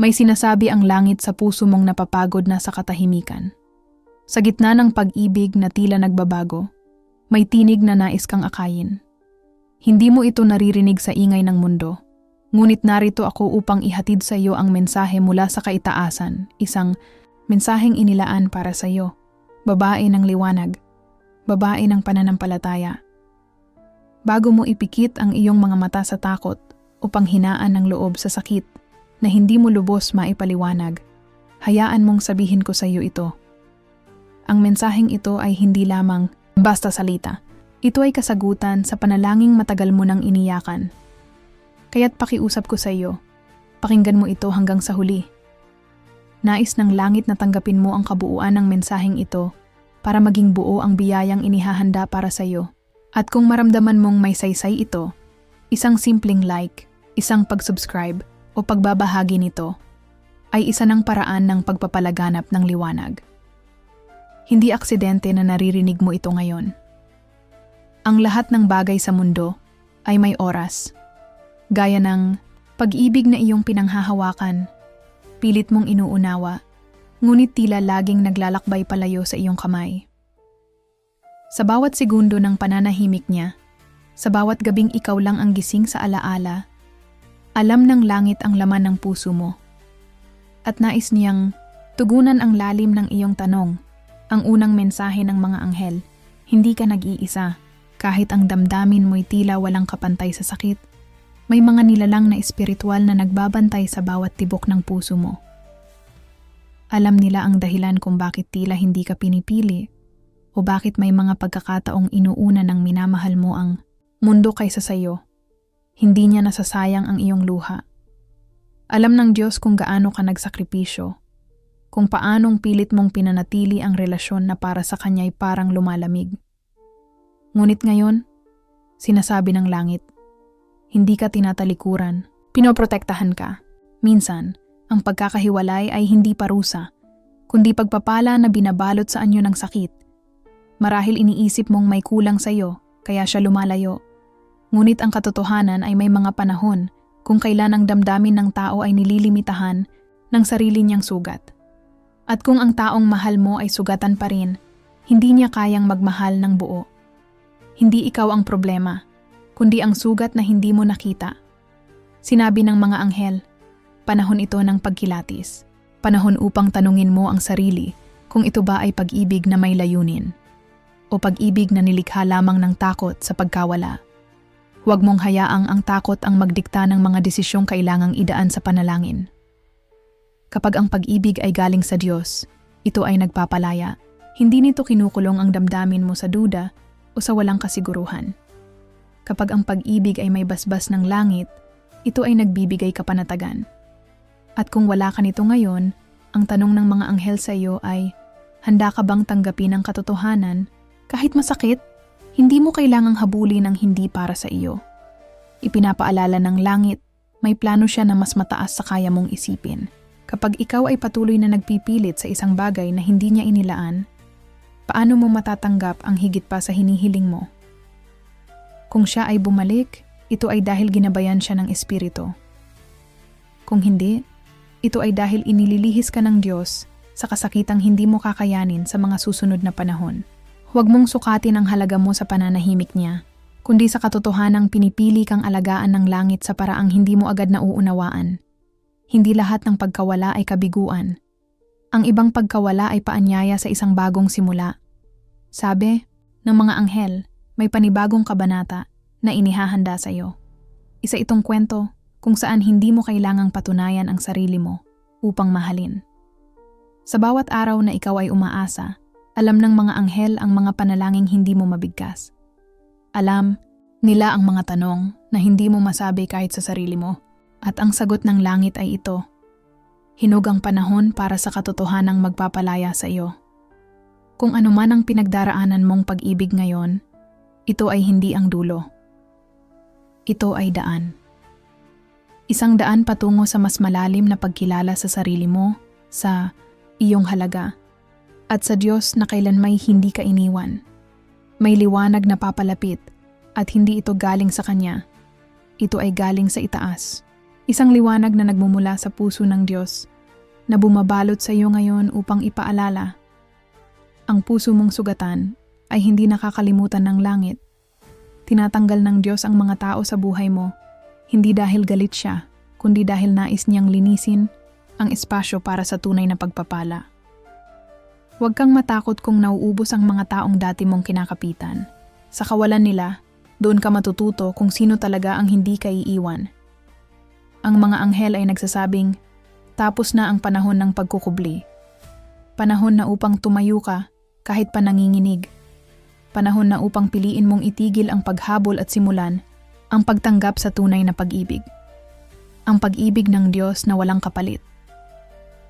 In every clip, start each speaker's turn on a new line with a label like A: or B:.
A: May sinasabi ang langit sa puso mong napapagod na sa katahimikan. Sa gitna ng pag-ibig na tila nagbabago, may tinig na nais kang akayin. Hindi mo ito naririnig sa ingay ng mundo, ngunit narito ako upang ihatid sa iyo ang mensahe mula sa kaitaasan, isang mensaheng inilaan para sa iyo, babae ng liwanag, babae ng pananampalataya. Bago mo ipikit ang iyong mga mata sa takot upang hinaan ng loob sa sakit, na hindi mo lubos maipaliwanag, hayaan mong sabihin ko sa iyo ito. Ang mensaheng ito ay hindi lamang basta salita. Ito ay kasagutan sa panalangin matagal mo nang iniyakan. Kaya't pakiusap ko sa iyo, pakinggan mo ito hanggang sa huli. Nais ng langit na tanggapin mo ang kabuuan ng mensaheng ito para maging buo ang biyayang inihahanda para sa iyo. At kung maramdaman mong may saysay ito, isang simpleng like, isang pag-subscribe, o pagbabahagi nito ay isa ng paraan ng pagpapalaganap ng liwanag. Hindi aksidente na naririnig mo ito ngayon. Ang lahat ng bagay sa mundo ay may oras. Gaya ng pag-ibig na iyong pinanghahawakan, pilit mong inuunawa, ngunit tila laging naglalakbay palayo sa iyong kamay. Sa bawat segundo ng pananahimik niya, sa bawat gabing ikaw lang ang gising sa alaala, alam ng langit ang laman ng puso mo. At nais niyang tugunan ang lalim ng iyong tanong, ang unang mensahe ng mga anghel. Hindi ka nag-iisa, kahit ang damdamin mo'y tila walang kapantay sa sakit. May mga nilalang na espiritual na nagbabantay sa bawat tibok ng puso mo. Alam nila ang dahilan kung bakit tila hindi ka pinipili o bakit may mga pagkakataong inuuna ng minamahal mo ang mundo kaysa sa iyo hindi niya nasasayang ang iyong luha. Alam ng Diyos kung gaano ka nagsakripisyo, kung paanong pilit mong pinanatili ang relasyon na para sa Kanya'y parang lumalamig. Ngunit ngayon, sinasabi ng langit, hindi ka tinatalikuran, pinoprotektahan ka. Minsan, ang pagkakahiwalay ay hindi parusa, kundi pagpapala na binabalot sa anyo ng sakit. Marahil iniisip mong may kulang sa iyo, kaya siya lumalayo. Ngunit ang katotohanan ay may mga panahon kung kailan ang damdamin ng tao ay nililimitahan ng sarili niyang sugat. At kung ang taong mahal mo ay sugatan pa rin, hindi niya kayang magmahal ng buo. Hindi ikaw ang problema, kundi ang sugat na hindi mo nakita. Sinabi ng mga anghel, panahon ito ng pagkilatis. Panahon upang tanungin mo ang sarili kung ito ba ay pag-ibig na may layunin o pag-ibig na nilikha lamang ng takot sa pagkawala. Huwag mong hayaang ang takot ang magdikta ng mga desisyong kailangang idaan sa panalangin. Kapag ang pag-ibig ay galing sa Diyos, ito ay nagpapalaya. Hindi nito kinukulong ang damdamin mo sa duda o sa walang kasiguruhan. Kapag ang pag-ibig ay may basbas ng langit, ito ay nagbibigay kapanatagan. At kung wala ka nito ngayon, ang tanong ng mga anghel sa iyo ay, handa ka bang tanggapin ang katotohanan kahit masakit hindi mo kailangang habulin ang hindi para sa iyo. Ipinapaalala ng langit, may plano siya na mas mataas sa kaya mong isipin. Kapag ikaw ay patuloy na nagpipilit sa isang bagay na hindi niya inilaan, paano mo matatanggap ang higit pa sa hinihiling mo? Kung siya ay bumalik, ito ay dahil ginabayan siya ng Espiritu. Kung hindi, ito ay dahil inililihis ka ng Diyos sa kasakitang hindi mo kakayanin sa mga susunod na panahon. Huwag mong sukatin ang halaga mo sa pananahimik niya, kundi sa katotohanang pinipili kang alagaan ng langit sa paraang hindi mo agad nauunawaan. Hindi lahat ng pagkawala ay kabiguan. Ang ibang pagkawala ay paanyaya sa isang bagong simula. Sabi ng mga anghel, may panibagong kabanata na inihahanda sa iyo. Isa itong kwento kung saan hindi mo kailangang patunayan ang sarili mo upang mahalin. Sa bawat araw na ikaw ay umaasa, alam ng mga anghel ang mga panalangin hindi mo mabigkas. Alam nila ang mga tanong na hindi mo masabi kahit sa sarili mo. At ang sagot ng langit ay ito. Hinug ang panahon para sa katotohanang magpapalaya sa iyo. Kung ano man ang pinagdaraanan mong pag-ibig ngayon, ito ay hindi ang dulo. Ito ay daan. Isang daan patungo sa mas malalim na pagkilala sa sarili mo, sa iyong halaga, at sa Diyos na kailan may hindi ka iniwan. May liwanag na papalapit at hindi ito galing sa Kanya. Ito ay galing sa itaas. Isang liwanag na nagmumula sa puso ng Diyos na bumabalot sa iyo ngayon upang ipaalala. Ang puso mong sugatan ay hindi nakakalimutan ng langit. Tinatanggal ng Diyos ang mga tao sa buhay mo, hindi dahil galit siya, kundi dahil nais niyang linisin ang espasyo para sa tunay na pagpapala. Huwag kang matakot kung nauubos ang mga taong dati mong kinakapitan. Sa kawalan nila, doon ka matututo kung sino talaga ang hindi ka iiwan. Ang mga anghel ay nagsasabing, tapos na ang panahon ng pagkukubli. Panahon na upang tumayo ka kahit pa nanginginig. Panahon na upang piliin mong itigil ang paghabol at simulan ang pagtanggap sa tunay na pag-ibig. Ang pag-ibig ng Diyos na walang kapalit.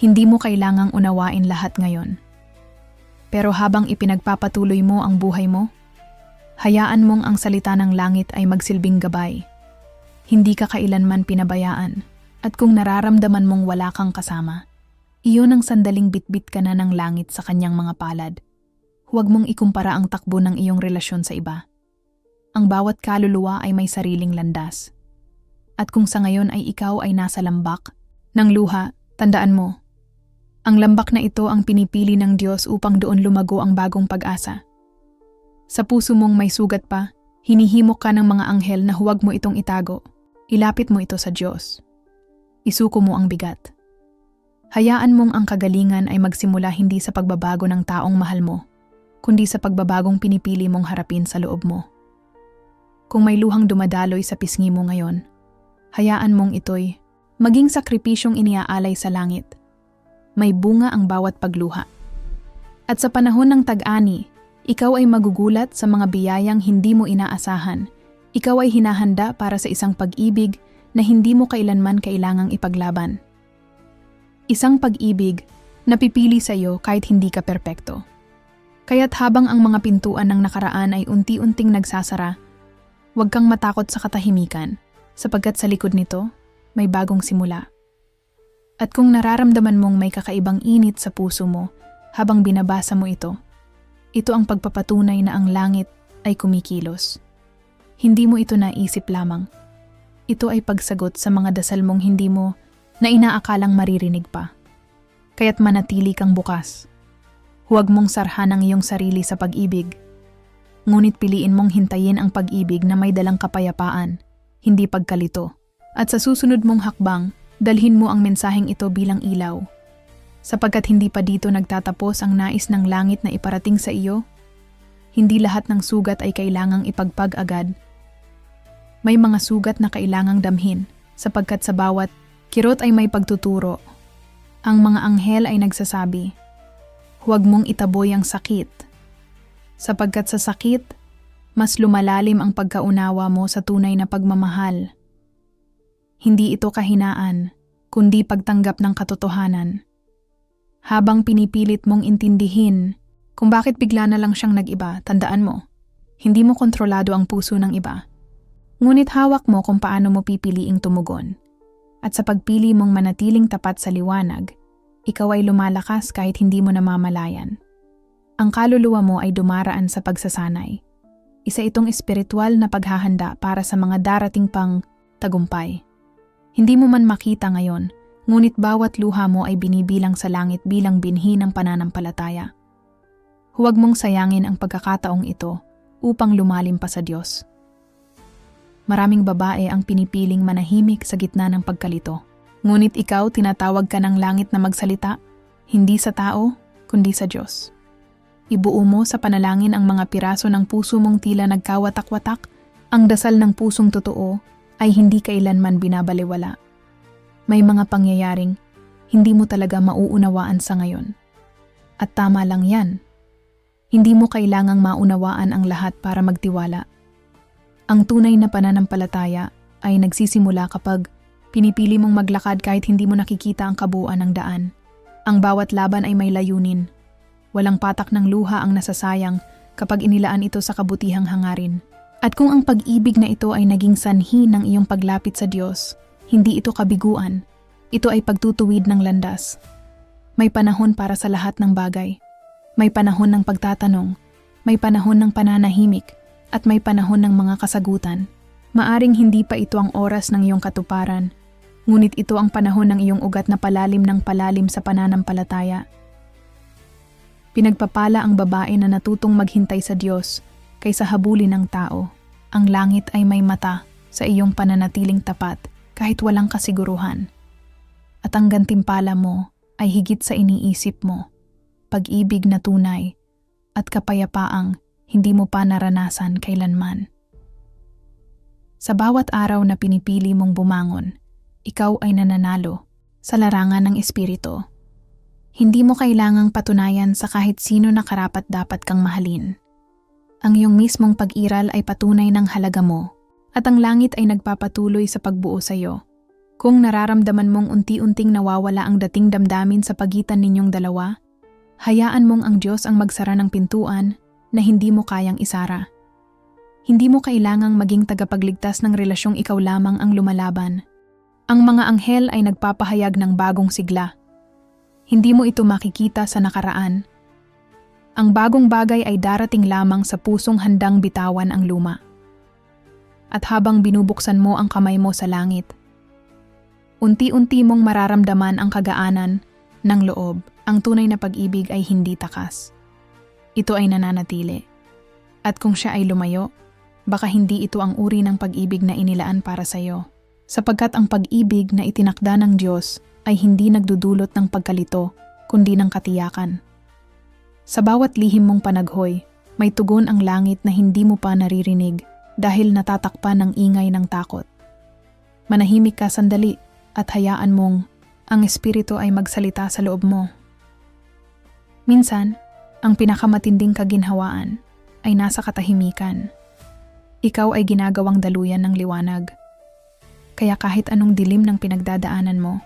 A: Hindi mo kailangang unawain lahat ngayon. Pero habang ipinagpapatuloy mo ang buhay mo, hayaan mong ang salita ng langit ay magsilbing gabay. Hindi ka kailanman pinabayaan, at kung nararamdaman mong wala kang kasama, iyon ang sandaling bitbit ka na ng langit sa kanyang mga palad. Huwag mong ikumpara ang takbo ng iyong relasyon sa iba. Ang bawat kaluluwa ay may sariling landas. At kung sa ngayon ay ikaw ay nasa lambak ng luha, tandaan mo, ang lambak na ito ang pinipili ng Diyos upang doon lumago ang bagong pag-asa. Sa puso mong may sugat pa, hinihimok ka ng mga anghel na huwag mo itong itago. Ilapit mo ito sa Diyos. Isuko mo ang bigat. Hayaan mong ang kagalingan ay magsimula hindi sa pagbabago ng taong mahal mo, kundi sa pagbabagong pinipili mong harapin sa loob mo. Kung may luhang dumadaloy sa pisngi mo ngayon, hayaan mong ito'y maging sakripisyong iniaalay sa langit – may bunga ang bawat pagluha. At sa panahon ng tag-ani, ikaw ay magugulat sa mga biyayang hindi mo inaasahan. Ikaw ay hinahanda para sa isang pag-ibig na hindi mo kailanman kailangang ipaglaban. Isang pag-ibig na pipili sa iyo kahit hindi ka perpekto. Kaya't habang ang mga pintuan ng nakaraan ay unti-unting nagsasara, huwag kang matakot sa katahimikan, sapagkat sa likod nito, may bagong simula. At kung nararamdaman mong may kakaibang init sa puso mo habang binabasa mo ito, ito ang pagpapatunay na ang langit ay kumikilos. Hindi mo ito naisip lamang. Ito ay pagsagot sa mga dasal mong hindi mo na inaakalang maririnig pa. Kaya't manatili kang bukas. Huwag mong sarhan ang iyong sarili sa pag-ibig. Ngunit piliin mong hintayin ang pag-ibig na may dalang kapayapaan, hindi pagkalito. At sa susunod mong hakbang, dalhin mo ang mensaheng ito bilang ilaw. Sapagkat hindi pa dito nagtatapos ang nais ng langit na iparating sa iyo, hindi lahat ng sugat ay kailangang ipagpag agad. May mga sugat na kailangang damhin, sapagkat sa bawat kirot ay may pagtuturo. Ang mga anghel ay nagsasabi, huwag mong itaboy ang sakit. Sapagkat sa sakit, mas lumalalim ang pagkaunawa mo sa tunay na pagmamahal. Hindi ito kahinaan, kundi pagtanggap ng katotohanan. Habang pinipilit mong intindihin kung bakit bigla na lang siyang nag-iba, tandaan mo, hindi mo kontrolado ang puso ng iba. Ngunit hawak mo kung paano mo pipiliing tumugon. At sa pagpili mong manatiling tapat sa liwanag, ikaw ay lumalakas kahit hindi mo namamalayan. Ang kaluluwa mo ay dumaraan sa pagsasanay. Isa itong espiritual na paghahanda para sa mga darating pang tagumpay. Hindi mo man makita ngayon, ngunit bawat luha mo ay binibilang sa langit bilang binhi ng pananampalataya. Huwag mong sayangin ang pagkakataong ito upang lumalim pa sa Diyos. Maraming babae ang pinipiling manahimik sa gitna ng pagkalito. Ngunit ikaw tinatawag ka ng langit na magsalita, hindi sa tao, kundi sa Diyos. Ibuo mo sa panalangin ang mga piraso ng puso mong tila nagkawatak-watak, ang dasal ng pusong totoo ay hindi kailanman binabaliwala. May mga pangyayaring hindi mo talaga mauunawaan sa ngayon. At tama lang yan. Hindi mo kailangang maunawaan ang lahat para magtiwala. Ang tunay na pananampalataya ay nagsisimula kapag pinipili mong maglakad kahit hindi mo nakikita ang kabuuan ng daan. Ang bawat laban ay may layunin. Walang patak ng luha ang nasasayang kapag inilaan ito sa kabutihang hangarin. At kung ang pag-ibig na ito ay naging sanhi ng iyong paglapit sa Diyos, hindi ito kabiguan. Ito ay pagtutuwid ng landas. May panahon para sa lahat ng bagay. May panahon ng pagtatanong, may panahon ng pananahimik, at may panahon ng mga kasagutan. Maaring hindi pa ito ang oras ng iyong katuparan, ngunit ito ang panahon ng iyong ugat na palalim ng palalim sa pananampalataya. Pinagpapala ang babae na natutong maghintay sa Diyos kaysa habulin ng tao. Ang langit ay may mata sa iyong pananatiling tapat kahit walang kasiguruhan. At ang gantimpala mo ay higit sa iniisip mo, pag-ibig na tunay at kapayapaang hindi mo pa naranasan kailanman. Sa bawat araw na pinipili mong bumangon, ikaw ay nananalo sa larangan ng espiritu. Hindi mo kailangang patunayan sa kahit sino na karapat dapat kang mahalin. Ang iyong mismong pag-iral ay patunay ng halaga mo at ang langit ay nagpapatuloy sa pagbuo sa iyo. Kung nararamdaman mong unti-unting nawawala ang dating damdamin sa pagitan ninyong dalawa, hayaan mong ang Diyos ang magsara ng pintuan na hindi mo kayang isara. Hindi mo kailangang maging tagapagligtas ng relasyong ikaw lamang ang lumalaban. Ang mga anghel ay nagpapahayag ng bagong sigla hindi mo ito makikita sa nakaraan. Ang bagong bagay ay darating lamang sa pusong handang bitawan ang luma. At habang binubuksan mo ang kamay mo sa langit, unti-unti mong mararamdaman ang kagaanan ng loob. Ang tunay na pag-ibig ay hindi takas. Ito ay nananatili. At kung siya ay lumayo, baka hindi ito ang uri ng pag-ibig na inilaan para sa iyo. Sapagkat ang pag-ibig na itinakda ng Diyos ay hindi nagdudulot ng pagkalito, kundi ng katiyakan. Sa bawat lihim mong panaghoy, may tugon ang langit na hindi mo pa naririnig dahil natatakpan ng ingay ng takot. Manahimik ka sandali at hayaan mong ang espiritu ay magsalita sa loob mo. Minsan, ang pinakamatinding kaginhawaan ay nasa katahimikan. Ikaw ay ginagawang daluyan ng liwanag. Kaya kahit anong dilim ng pinagdadaanan mo,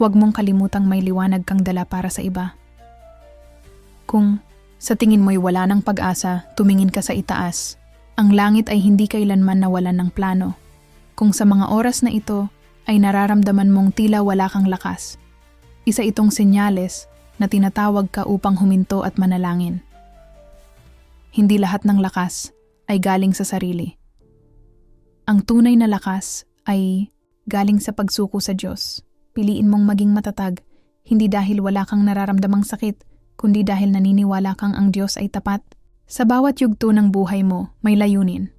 A: huwag mong kalimutang may liwanag kang dala para sa iba. Kung sa tingin mo'y wala ng pag-asa, tumingin ka sa itaas. Ang langit ay hindi kailanman nawalan ng plano. Kung sa mga oras na ito ay nararamdaman mong tila wala kang lakas, isa itong senyales na tinatawag ka upang huminto at manalangin. Hindi lahat ng lakas ay galing sa sarili. Ang tunay na lakas ay galing sa pagsuko sa Diyos. Piliin mong maging matatag, hindi dahil wala kang nararamdamang sakit, kundi dahil naniniwala kang ang Diyos ay tapat. Sa bawat yugto ng buhay mo, may layunin.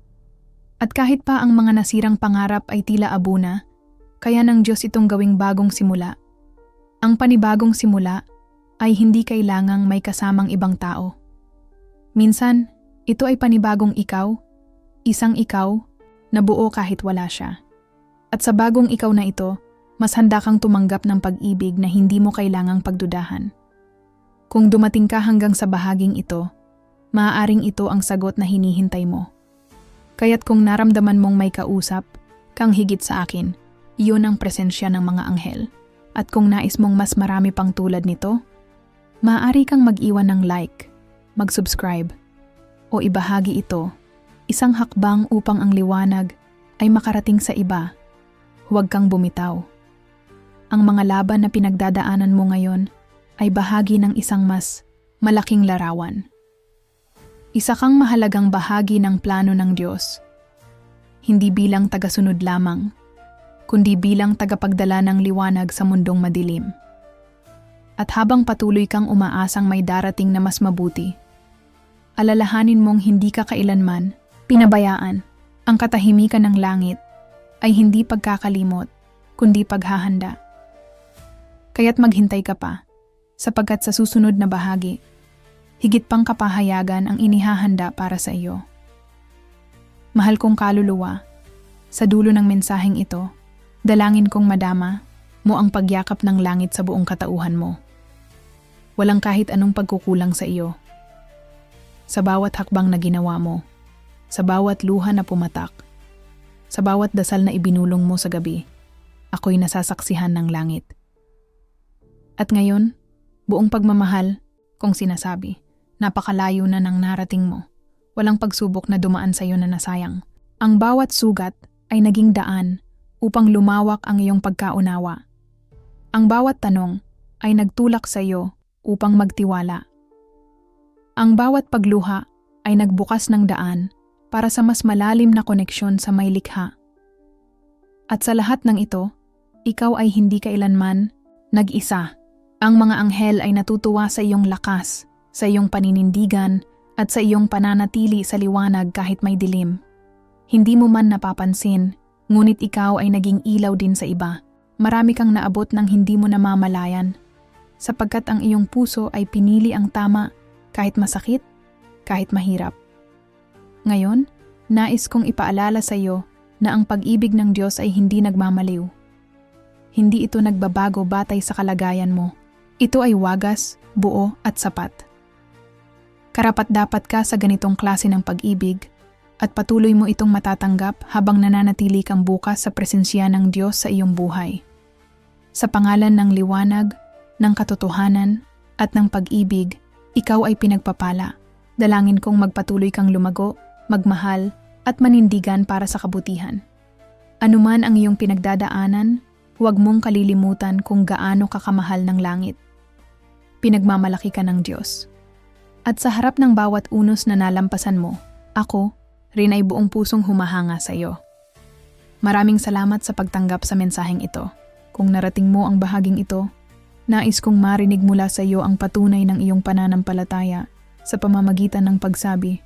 A: At kahit pa ang mga nasirang pangarap ay tila abuna, kaya ng Diyos itong gawing bagong simula. Ang panibagong simula ay hindi kailangang may kasamang ibang tao. Minsan, ito ay panibagong ikaw, isang ikaw, na buo kahit wala siya. At sa bagong ikaw na ito, mas handa kang tumanggap ng pag-ibig na hindi mo kailangang pagdudahan. Kung dumating ka hanggang sa bahaging ito, maaaring ito ang sagot na hinihintay mo. Kaya't kung naramdaman mong may kausap, kang higit sa akin, iyon ang presensya ng mga anghel. At kung nais mong mas marami pang tulad nito, maaari kang mag-iwan ng like, mag-subscribe, o ibahagi ito, isang hakbang upang ang liwanag ay makarating sa iba. Huwag kang bumitaw ang mga laban na pinagdadaanan mo ngayon ay bahagi ng isang mas malaking larawan. Isa kang mahalagang bahagi ng plano ng Diyos. Hindi bilang tagasunod lamang, kundi bilang tagapagdala ng liwanag sa mundong madilim. At habang patuloy kang umaasang may darating na mas mabuti, alalahanin mong hindi ka kailanman pinabayaan ang katahimikan ng langit ay hindi pagkakalimot, kundi paghahanda. Kaya't maghintay ka pa, sapagkat sa susunod na bahagi, higit pang kapahayagan ang inihahanda para sa iyo. Mahal kong kaluluwa, sa dulo ng mensaheng ito, dalangin kong madama mo ang pagyakap ng langit sa buong katauhan mo. Walang kahit anong pagkukulang sa iyo. Sa bawat hakbang na ginawa mo, sa bawat luha na pumatak, sa bawat dasal na ibinulong mo sa gabi, ako'y nasasaksihan ng langit. At ngayon, buong pagmamahal, kung sinasabi, napakalayo na ng narating mo. Walang pagsubok na dumaan sa iyo na nasayang. Ang bawat sugat ay naging daan upang lumawak ang iyong pagkaunawa. Ang bawat tanong ay nagtulak sa iyo upang magtiwala. Ang bawat pagluha ay nagbukas ng daan para sa mas malalim na koneksyon sa may likha. At sa lahat ng ito, ikaw ay hindi kailanman nag-isa. Ang mga anghel ay natutuwa sa iyong lakas, sa iyong paninindigan, at sa iyong pananatili sa liwanag kahit may dilim. Hindi mo man napapansin, ngunit ikaw ay naging ilaw din sa iba. Marami kang naabot ng hindi mo namamalayan. Sapagkat ang iyong puso ay pinili ang tama kahit masakit, kahit mahirap. Ngayon, nais kong ipaalala sa iyo na ang pag-ibig ng Diyos ay hindi nagmamaliw. Hindi ito nagbabago batay sa kalagayan mo. Ito ay wagas, buo at sapat. Karapat dapat ka sa ganitong klase ng pag-ibig at patuloy mo itong matatanggap habang nananatili kang bukas sa presensya ng Diyos sa iyong buhay. Sa pangalan ng liwanag, ng katotohanan, at ng pag-ibig, ikaw ay pinagpapala. Dalangin kong magpatuloy kang lumago, magmahal, at manindigan para sa kabutihan. Anuman ang iyong pinagdadaanan, huwag mong kalilimutan kung gaano kakamahal ng langit. Pinagmamalaki ka ng Diyos. At sa harap ng bawat unos na nalampasan mo, ako rin ay buong pusong humahanga sa iyo. Maraming salamat sa pagtanggap sa mensaheng ito. Kung narating mo ang bahaging ito, nais kong marinig mula sa iyo ang patunay ng iyong pananampalataya sa pamamagitan ng pagsabi,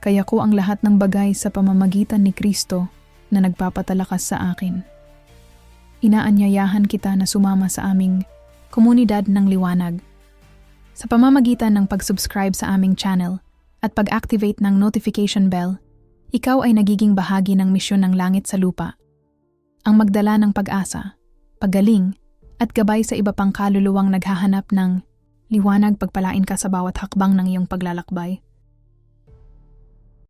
A: Kaya ko ang lahat ng bagay sa pamamagitan ni Kristo na nagpapatalakas sa akin. Inaanyayahan kita na sumama sa aming komunidad ng liwanag. Sa pamamagitan ng pag-subscribe sa aming channel at pag-activate ng notification bell, ikaw ay nagiging bahagi ng misyon ng langit sa lupa. Ang magdala ng pag-asa, paggaling, at gabay sa iba pang kaluluwang naghahanap ng liwanag pagpalain ka sa bawat hakbang ng iyong paglalakbay.